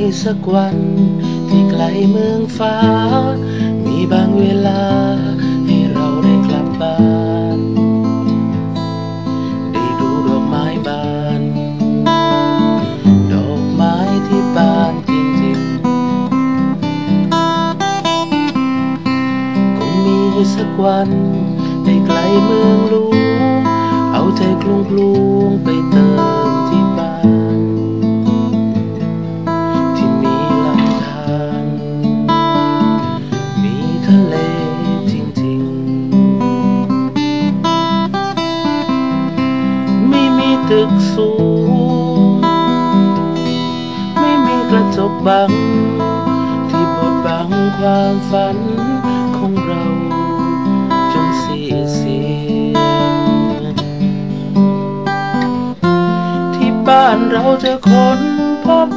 มีสักวัน ที่ไกลเมืองฟ้า มีบางเวลา ให้เราได้กลับบ้านได้ดูดอกไม้บาน ดอกไม้ที่บานจริงๆ คงมีสักวันได้ไกลเมืองหลวงเอาใจกลุงกลุงไปเติม ทะเลจริงๆ ไม่มีตึกสูง ไม่มีกระจกบัง ที่บดบังความฝันของเราจนสีเสียที่บ้านเราจะค้นพบ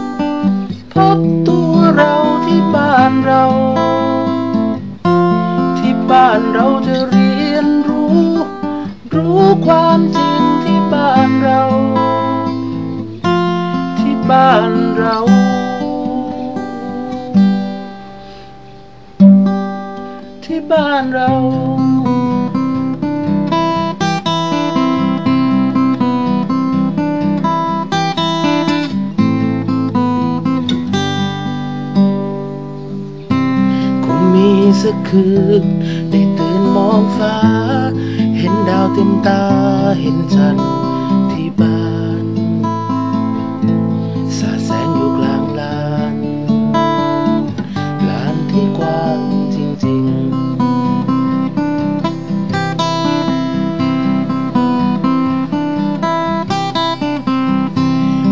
านเราจะเรียนรู้ รู้ความจริงที่บ้านเรา ที่บ้านเราที่บ้านเรา สักคืน ได้ตื่นมองฟ้า เห็นดาวเต็มตา เห็นจันทร์ที่บ้านสาแสงอยู่กลางลานลานที่กว้างจริง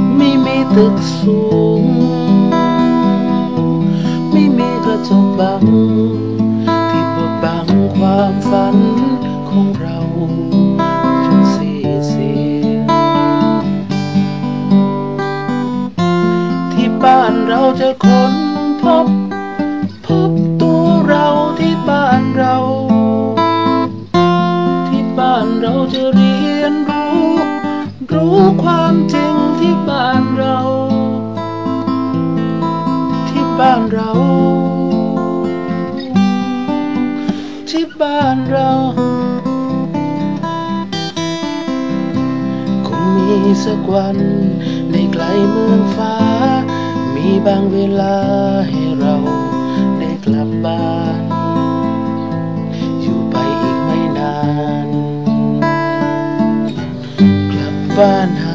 ๆ ไม่มีตึกสูง ไม่มีกระจกบัง จะค้นพบ พบตัวเราที่บ้านเรา ที่บ้านเราจะเรียนรู้ รู้ความจริงที่บ้านเรา ที่บ้านเรา ที่บ้านเราคงมีสักวันในไกลเมืองฟ้า บางเวลาให้เราได้กลับบ้าน อยู่ไปอีกไม่นาน กลับบ้านหา